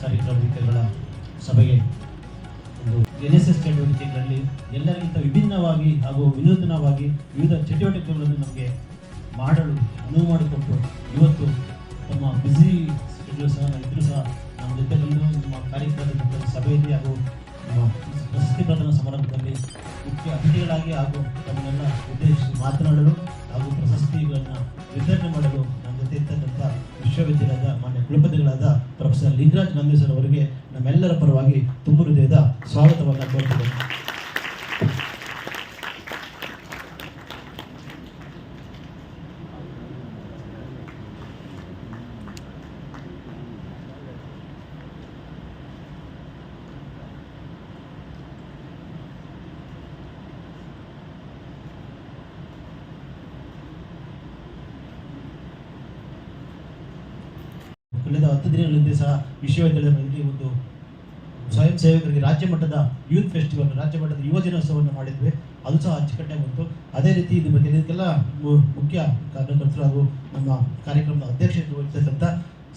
ಕಾರ್ಯಕ್ರಮಗಳ ಸಭೆಗೆ ಒಂದು ಎನ್ ಎಸ್ ಎಸ್ ಚಟುವಟಿಕೆಗಳಲ್ಲಿ ಎಲ್ಲರಿಗಿಂತ ವಿಭಿನ್ನವಾಗಿ ಹಾಗೂ ವಿನೂತನವಾಗಿ ವಿವಿಧ ಚಟುವಟಿಕೆಗಳನ್ನು ನಮಗೆ ಮಾಡಲು, ಅನುವು ಮಾಡಿಕೊಟ್ಟು ಇವತ್ತು ತಮ್ಮ ಬ್ಯುಸಿ ಶೆಡ್ಯೂಲ್ ಸಹ ಇದ್ದರೂ ಸಹ ನಮ್ಮ ಜೊತೆ ಬಂದು ನಮ್ಮ ಕಾರ್ಯಕ್ರಮದ ಸಭೆಯಲ್ಲಿ ಹಾಗೂ ನಮ್ಮ ಪ್ರಶಸ್ತಿ ಪ್ರದಾನ ಸಮಾರಂಭದಲ್ಲಿ ಮುಖ್ಯ ಅತಿಥಿಗಳಾಗಿ ಹಾಗೂ ತಮ್ಮನ್ನೆಲ್ಲ ಉದ್ದೇಶಿಸಿ ಮಾತನಾಡಲು ಹಾಗೂ ಪ್ರಶಸ್ತಿಗಳನ್ನು ವಿತರಣೆ ಮಾಡಲು ನಮ್ಮ ಜೊತೆ ಇರ್ತಕ್ಕಂಥ ವಿಶ್ವವಿದ್ಯಾಲಯದ ಮಾನ್ಯ ಕುಲಪತಿಗಳಾದ ಪ್ರೊಫೆಸರ್ ಲಿಂಗರಾಜ್ ನಂದೇಶ್ವರ್ ಅವರಿಗೆ ನಮ್ಮೆಲ್ಲರ ಪರವಾಗಿ ತುಂಬ ಹೃದಯದ ಸ್ವಾಗತವನ್ನು ಕೋರುತ್ತೇನೆ ಕಳೆದ ಹತ್ತು ದಿನಗಳಿಂದ ಸಹ ವಿಶ್ವವಿದ್ಯಾಲಯದಲ್ಲಿ ಒಂದು ಸ್ವಯಂ ಸೇವಕರಿಗೆ ರಾಜ್ಯ ಮಟ್ಟದ ಯೂತ್ ಫೆಸ್ಟಿವಲ್ ರಾಜ್ಯ ಮಟ್ಟದ ಯುವ ದಿನೋತ್ಸವವನ್ನು ಮಾಡಿದ್ವಿ. ಅದು ಸಹ ಅಚ್ಚುಕಟ್ಟೆ ಬಂತು. ಅದೇ ರೀತಿ ಇದ್ರ ಬಗ್ಗೆ ಇದಕ್ಕೆಲ್ಲ ಮುಖ್ಯ ಕಾರ್ಯಕರ್ತರು ಹಾಗೂ ನಮ್ಮ ಕಾರ್ಯಕ್ರಮದ ಅಧ್ಯಕ್ಷತೆ ವಹಿಸಿದಂಥ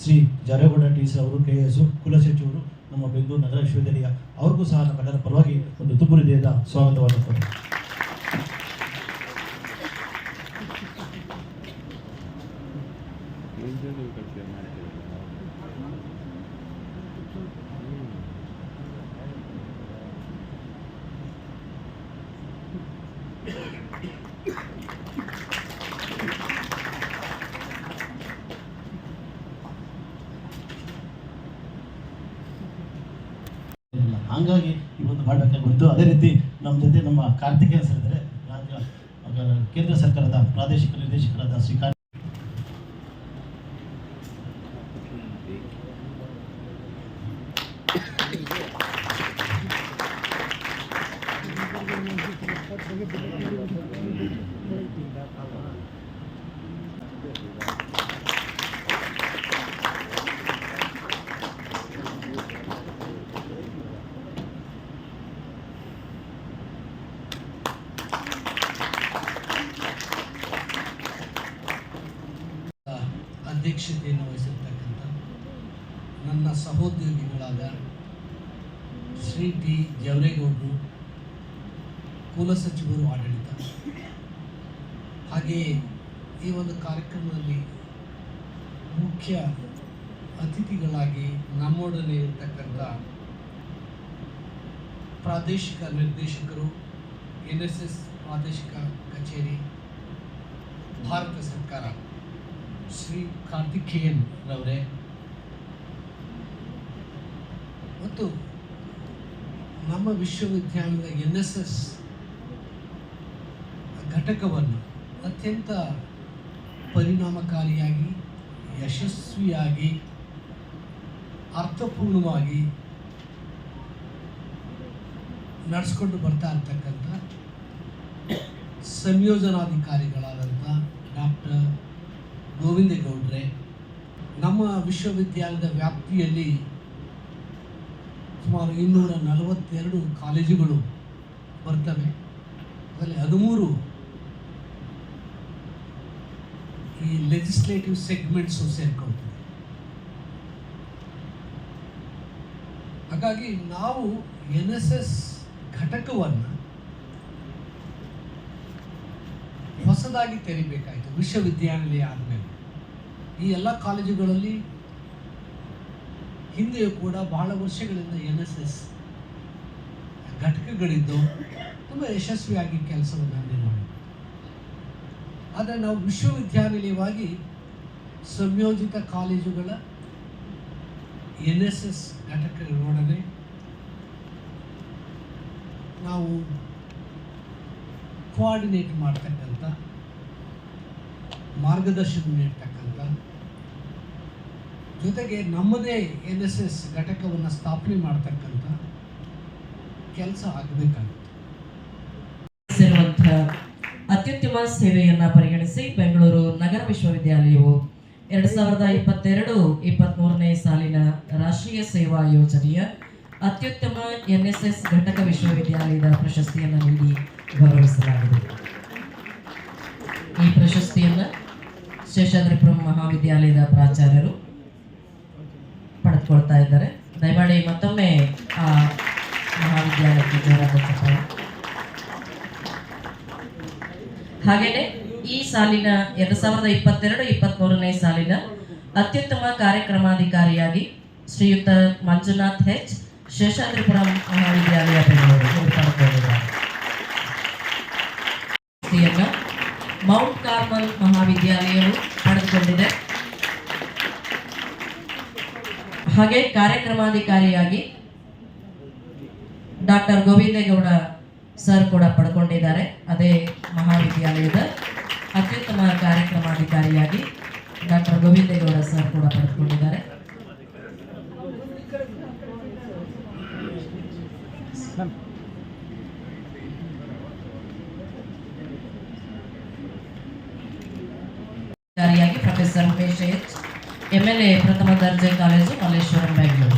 ಶ್ರೀ ಜಾರೇಗೌಡ ಟಿ ಸಿ ಅವರು, ಕೆ ಎಸ್ ಕುಲಸಚಿವರು ನಮ್ಮ ಬೆಂಗಳೂರು ನಗರ ವಿಶ್ವವಿದ್ಯಾಲಯ, ಅವ್ರಿಗೂ ಸಹ ನಮ್ಮೆಲ್ಲರ ಪರವಾಗಿ ಒಂದು ತುಂಬ ಹೃದಯದ ಹಾಗಾಗಿ ಈ ಒಂದು ಮಾಡಬೇಕಾಗಿ ಬಂತು ಅದೇ ರೀತಿ ನಮ್ಮ ಜೊತೆ ನಮ್ಮ ಕಾರ್ತಿಕೇಯ ಸರ್ ಇದ್ದಾರೆ. ರಾಜ್ಯ ಕೇಂದ್ರ ಸರ್ಕಾರದ ಪ್ರಾದೇಶಿಕ ನಿರ್ದೇಶಕರಾದ ಶ್ರೀ ನನ್ನ ಸಹೋದ್ಯೋಗಿಗಳಾದ ಶ್ರೀ ಟಿ. ಜವರೇಗೌಡರು ಕುಲಸಚಿವರು ಆಡಳಿತ. ಹಾಗೆಯೇ ಈ ಒಂದು ಕಾರ್ಯಕ್ರಮದಲ್ಲಿ ಮುಖ್ಯ ಅತಿಥಿಗಳಾಗಿ ನಮ್ಮೊಡನೆ ಇರತಕ್ಕಂಥ ಪ್ರಾದೇಶಿಕ ನಿರ್ದೇಶಕರು ಎನ್ ಎಸ್ ಎಸ್ ಪ್ರಾದೇಶಿಕ ಕಚೇರಿ, ಭಾರತ ಸರ್ಕಾರ ಶ್ರೀ ಕಾರ್ತಿಕೇಯನ್ ರವರೇ ಮತ್ತು ನಮ್ಮ ವಿಶ್ವವಿದ್ಯಾಲಯದ ಎನ್ ಎಸ್ ಎಸ್ ಘಟಕವನ್ನು ಅತ್ಯಂತ ಪರಿಣಾಮಕಾರಿಯಾಗಿ, ಯಶಸ್ವಿಯಾಗಿ, ಅರ್ಥಪೂರ್ಣವಾಗಿ ನಡೆಸ್ಕೊಂಡು ಬರ್ತಾ ಇರ್ತಕ್ಕಂಥ ಸಂಯೋಜನಾಧಿಕಾರಿಗಳಾದಂಥ ಡಾಕ್ಟರ್ ಗೋವಿಂದೇಗೌಡ್ರೆ ನಮ್ಮ ವಿಶ್ವವಿದ್ಯಾಲಯದ ವ್ಯಾಪ್ತಿಯಲ್ಲಿ ಸುಮಾರು ಇನ್ನೂರ ನಲವತ್ತೆರಡು ಕಾಲೇಜುಗಳು ಬರ್ತವೆ. ಅದರಲ್ಲಿ ಹದಿಮೂರು ಈ ಲೆಜಿಸ್ಲೇಟಿವ್ ಸೆಗ್ಮೆಂಟ್ಸು ಸೇರ್ಕೊಳ್ತವೆ ಹಾಗಾಗಿ ನಾವು ಎನ್ ಎಸ್ ಎಸ್ ಘಟಕವನ್ನು ಹೊಸದಾಗಿ ತೆರಿಬೇಕಾಯಿತು. ವಿಶ್ವವಿದ್ಯಾನಿಲಯ ಆದಮೇಲೆ. ಈ ಎಲ್ಲ ಕಾಲೇಜುಗಳಲ್ಲಿ ಹಿಂದೆಯೂ ಕೂಡ ಬಹಳ ವರ್ಷಗಳಿಂದ ಎನ್ ಎಸ್ ಎಸ್ ಘಟಕಗಳಿದ್ದು ತುಂಬ ಯಶಸ್ವಿಯಾಗಿ ಕೆಲಸವನ್ನು ನಿರ್ವಹಣೆ ಆದರೆ ನಾವು ವಿಶ್ವವಿದ್ಯಾನಿಲಯವಾಗಿ ಸಂಯೋಜಿತ ಕಾಲೇಜುಗಳ ಎನ್ ಎಸ್ ಎಸ್ ಘಟಕಗಳೊಡನೆ ನಾವು ಕೋಆರ್ಡಿನೇಟ್ ಮಾಡ್ತಕ್ಕಂಥ, ಮಾರ್ಗದರ್ಶನ ನೀಡ್ತಕ್ಕಂಥ ಜೊತೆಗೆ ನಮ್ಮದೇ ಎನ್ ಎಸ್ ಎಸ್ ಘಟಕವನ್ನು ಸ್ಥಾಪನೆ ಮಾಡ್ತಕ್ಕಂಥ ಕೆಲಸ ಆಗಬೇಕಾಗುತ್ತೆ. ಅತ್ಯುತ್ತಮ ಸೇವೆಯನ್ನ ಪರಿಗಣಿಸಿ ಬೆಂಗಳೂರು ನಗರ ವಿಶ್ವವಿದ್ಯಾಲಯವು ಎರಡ್ ಸಾವಿರದ ಇಪ್ಪತ್ತೆರಡು ಇಪ್ಪತ್ಮೂರನೇ ಸಾಲಿನ ರಾಷ್ಟ್ರೀಯ ಸೇವಾ ಯೋಜನೆಯ ಅತ್ಯುತ್ತಮ ಎನ್ ಎಸ್ ಎಸ್ ಘಟಕ ವಿಶ್ವವಿದ್ಯಾಲಯದ ಪ್ರಶಸ್ತಿಯನ್ನು ನೀಡಿ ಗೌರವಿಸಲಾಗಿದೆ. ಈ ಪ್ರಶಸ್ತಿಯನ್ನು ಶೇಷಾದ್ರಿಪುರಂ ಮಹಾವಿದ್ಯಾಲಯದ ಪ್ರಾಚಾರ್ಯರು ಪಡೆದುಕೊಳ್ತಾ ಇದ್ದಾರೆ. ದಯಮಾಡಿ ಮತ್ತೊಮ್ಮೆ ಮಹಾವಿದ್ಯಾಲಯಕ್ಕೆ ಜೋರಾದ ಹಾಗೇನೆ, ಈ ಸಾಲಿನ ಎರಡು ಸಾವಿರದ ಇಪ್ಪತ್ತೆರಡು, ಇಪ್ಪತ್ಮೂರನೇ ಸಾಲಿನ ಅತ್ಯುತ್ತಮ ಕಾರ್ಯಕ್ರಮಾಧಿಕಾರಿಯಾಗಿ ಶ್ರೀಯುತ ಮಂಜುನಾಥ್ ಹೆಚ್ ಶೇಷಾದ್ರಿಪುರಂ ಮಹಾವಿದ್ಯಾಲಯ ಮೌಂಟ್ ಕಾರ್ಮಲ್ ಮಹಾವಿದ್ಯಾಲಯವು ಪಡೆದುಕೊಂಡಿದೆ. ಹಾಗೆ ಕಾರ್ಯಕ್ರಮಾಧಿಕಾರಿಯಾಗಿ ಡಾಕ್ಟರ್ ಗೋವಿಂದೇಗೌಡ ಸರ್ ಕೂಡ ಪಡ್ಕೊಂಡಿದ್ದಾರೆ, ಅದೇ ಮಹಾವಿದ್ಯಾಲಯದ ಅತ್ಯುತ್ತಮ ಕಾರ್ಯಕ್ರಮಾಧಿಕಾರಿಯಾಗಿ ಡಾಕ್ಟರ್ ಗೋವಿಂದೇಗೌಡ ಸರ್ ಕೂಡ ಪಡ್ಕೊಂಡಿದ್ದಾರೆ. ಅಧಿಕಾರಿಯಾಗಿ ಎಂ ಎಲ್ ಎ ಪ್ರಥಮ ದರ್ಜೆ ಕಾಲೇಜು ಮಲ್ಲೇಶ್ವರಂ, ಬೆಂಗಳೂರು.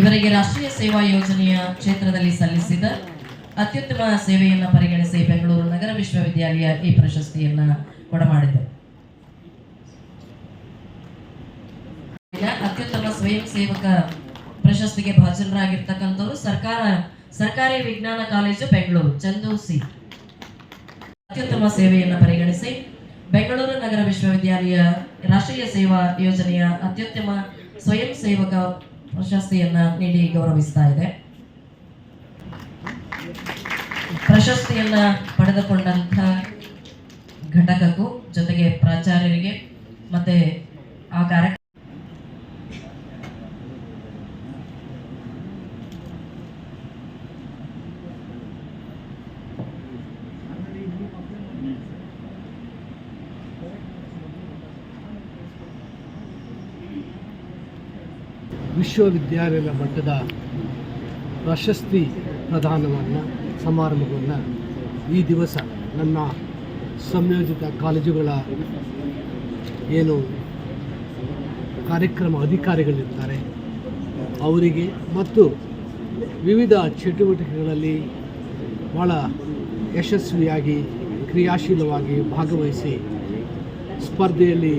ಇವರಿಗೆ ರಾಷ್ಟ್ರೀಯ ಸೇವಾ ಯೋಜನೆಯ ಕ್ಷೇತ್ರದಲ್ಲಿ ಸಲ್ಲಿಸಿದ ಅತ್ಯುತ್ತಮ ಸೇವೆಯನ್ನು ಪರಿಗಣಿಸಿ ಬೆಂಗಳೂರು ನಗರ ವಿಶ್ವವಿದ್ಯಾಲಯ ಈ ಪ್ರಶಸ್ತಿಯನ್ನ ಕೊಡಮಾಡಿದೆ. ಅತ್ಯುತ್ತಮ ಸ್ವಯಂ ಸೇವಕ ಪ್ರಶಸ್ತಿಗೆ ಭಾಜನರಾಗಿರ್ತಕ್ಕಂಥವರು ಸರ್ಕಾರ, ಸರ್ಕಾರಿ ವಿಜ್ಞಾನ ಕಾಲೇಜು ಬೆಂಗಳೂರು ಚಂದು ಸಿ ಅತ್ಯುತ್ತಮ ಸೇವೆಯನ್ನು ಪರಿಗಣಿಸಿ ಬೆಂಗಳೂರು ನಗರ ವಿಶ್ವವಿದ್ಯಾಲಯ ರಾಷ್ಟ್ರೀಯ ಸೇವಾ ಯೋಜನೆಯ ಅತ್ಯುತ್ತಮ ಸ್ವಯಂ ಸೇವಕ ಪ್ರಶಸ್ತಿಯನ್ನ ನೀಡಿ ಗೌರವಿಸ್ತಾ ಇದೆ. ಪ್ರಶಸ್ತಿಯನ್ನ ಪಡೆದುಕೊಂಡಂಥ ಘಟಕಕ್ಕೂ ಜೊತೆಗೆ ಪ್ರಾಚಾರ್ಯರಿಗೆ ಮತ್ತೆ ಆ ಕಾರ್ಯ ವಿಶ್ವವಿದ್ಯಾಲಯದ ಮಟ್ಟದ ಪ್ರಶಸ್ತಿ ಪ್ರದಾನವನ್ನು ಸಮಾರಂಭವನ್ನು ಈ ದಿವಸ ನನ್ನ ಸಂಯೋಜಿತ ಕಾಲೇಜುಗಳ ಏನು ಕಾರ್ಯಕ್ರಮ ಅಧಿಕಾರಿಗಳಿರ್ತಾರೆ, ಅವರಿಗೆ ಮತ್ತು ವಿವಿಧ ಚಟುವಟಿಕೆಗಳಲ್ಲಿ ಭಾಳ ಯಶಸ್ವಿಯಾಗಿ, ಕ್ರಿಯಾಶೀಲವಾಗಿ ಭಾಗವಹಿಸಿ ಸ್ಪರ್ಧೆಯಲ್ಲಿ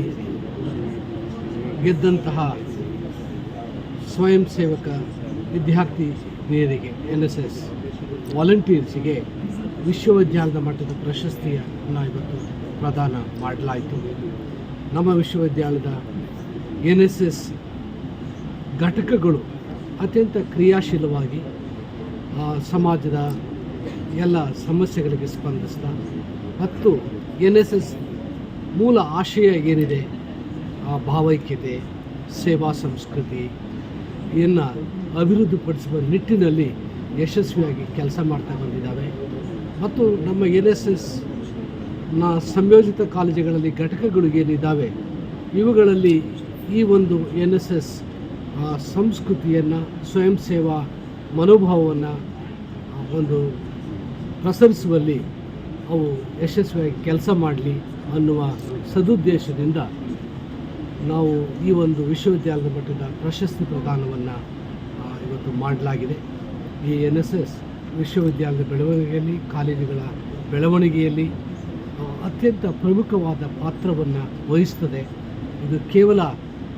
ಗೆದ್ದಂತಹ ಸ್ವಯಂ ಸೇವಕ ವಿದ್ಯಾರ್ಥಿನಿಯರಿಗೆ ಎನ್ ಎಸ್ ಎಸ್ ವಾಲಂಟಿಯರ್ಸಿಗೆ ವಿಶ್ವವಿದ್ಯಾಲಯದ ಮಟ್ಟದ ಪ್ರಶಸ್ತಿಯನ್ನು ಇವತ್ತು ಪ್ರದಾನ ಮಾಡಲಾಯಿತು. ನಮ್ಮ ವಿಶ್ವವಿದ್ಯಾಲಯದ ಎನ್ ಎಸ್ ಎಸ್ ಘಟಕಗಳು ಅತ್ಯಂತ ಕ್ರಿಯಾಶೀಲವಾಗಿ ಸಮಾಜದ ಎಲ್ಲ ಸಮಸ್ಯೆಗಳಿಗೆ ಸ್ಪಂದಿಸ್ತಾ. ಮತ್ತು ಎನ್ ಎಸ್ ಎಸ್ ಮೂಲ ಆಶಯ ಏನಿದೆ? ಭಾವೈಕ್ಯತೆ, ಸೇವಾ ಸಂಸ್ಕೃತಿ ಇನ್ನು ಅಭಿವೃದ್ಧಿಪಡಿಸುವ ನಿಟ್ಟಿನಲ್ಲಿ ಯಶಸ್ವಿಯಾಗಿ ಕೆಲಸ ಮಾಡ್ತಾ ಬಂದಿದ್ದಾವೆ. ಮತ್ತು ನಮ್ಮ ಎನ್ ಎಸ್ ಎಸ್ನ ಸಂಯೋಜಿತ ಕಾಲೇಜುಗಳಲ್ಲಿ ಘಟಕಗಳು ಏನಿದ್ದಾವೆ, ಇವುಗಳಲ್ಲಿ ಈ ಒಂದು ಎನ್ ಎಸ್ ಎಸ್ ಸಂಸ್ಕೃತಿಯನ್ನು, ಸ್ವಯಂ ಸೇವಾ ಮನೋಭಾವವನ್ನು ಒಂದು ಪ್ರಸರಿಸುವಲ್ಲಿ ಅವು ಯಶಸ್ವಿಯಾಗಿ ಕೆಲಸ ಮಾಡಲಿ ಅನ್ನುವ ಸದುದ್ದೇಶದಿಂದ ನಾವು ಈ ಒಂದು ವಿಶ್ವವಿದ್ಯಾಲಯದ ಮಟ್ಟದ ಪ್ರಶಸ್ತಿ ಪ್ರದಾನವನ್ನು ಇವತ್ತು ಮಾಡಲಾಗಿದೆ. ಈ ಎನ್ ಎಸ್ ಎಸ್ ವಿಶ್ವವಿದ್ಯಾಲಯದ ಬೆಳವಣಿಗೆಯಲ್ಲಿ, ಕಾಲೇಜುಗಳ ಬೆಳವಣಿಗೆಯಲ್ಲಿ ಅತ್ಯಂತ ಪ್ರಮುಖವಾದ ಪಾತ್ರವನ್ನು ವಹಿಸ್ತದೆ. ಇದು ಕೇವಲ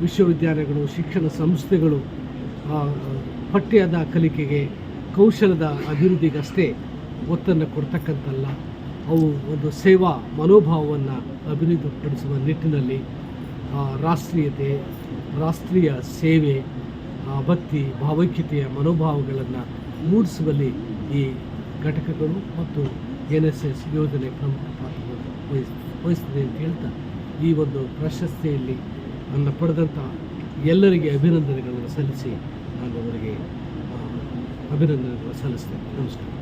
ವಿಶ್ವವಿದ್ಯಾಲಯಗಳು, ಶಿಕ್ಷಣ ಸಂಸ್ಥೆಗಳು ಪಠ್ಯದ ಕಲಿಕೆಗೆ ಕೌಶಲದ ಅಭಿವೃದ್ಧಿಗಷ್ಟೇ ಒತ್ತನ್ನು ಕೊಡ್ತಕ್ಕಂಥಲ್ಲ ಅವು ಒಂದು ಸೇವಾ ಮನೋಭಾವವನ್ನು ಅಭಿವೃದ್ಧಿಪಡಿಸುವ ನಿಟ್ಟಿನಲ್ಲಿ ರಾಷ್ಟ್ರೀಯತೆ, ರಾಷ್ಟ್ರೀಯ ಸೇವೆ ಭಕ್ತಿ, ಭಾವೈಕ್ಯತೆಯ ಮನೋಭಾವಗಳನ್ನು ಮೂಡಿಸುವಲ್ಲಿ ಈ ಘಟಕಗಳು ಮತ್ತು ಎನ್ ಎಸ್ ಎಸ್ ಯೋಜನೆ ಪ್ರಮುಖ ಪಾತ್ರವನ್ನು ವಹಿಸ್, ವಹಿಸ್ತದೆ ಅಂತ ಹೇಳ್ತಾ, ಈ ಒಂದು ಪ್ರಶಸ್ತಿಯಲ್ಲಿ ನನ್ನ ಪಡೆದಂಥ ಎಲ್ಲರಿಗೆ ಅಭಿನಂದನೆಗಳನ್ನು ಸಲ್ಲಿಸಿ ನಾನು ಅವರಿಗೆ ಅಭಿನಂದನೆಗಳನ್ನು ಸಲ್ಲಿಸ್ತೇನೆ. ನಮಸ್ಕಾರ.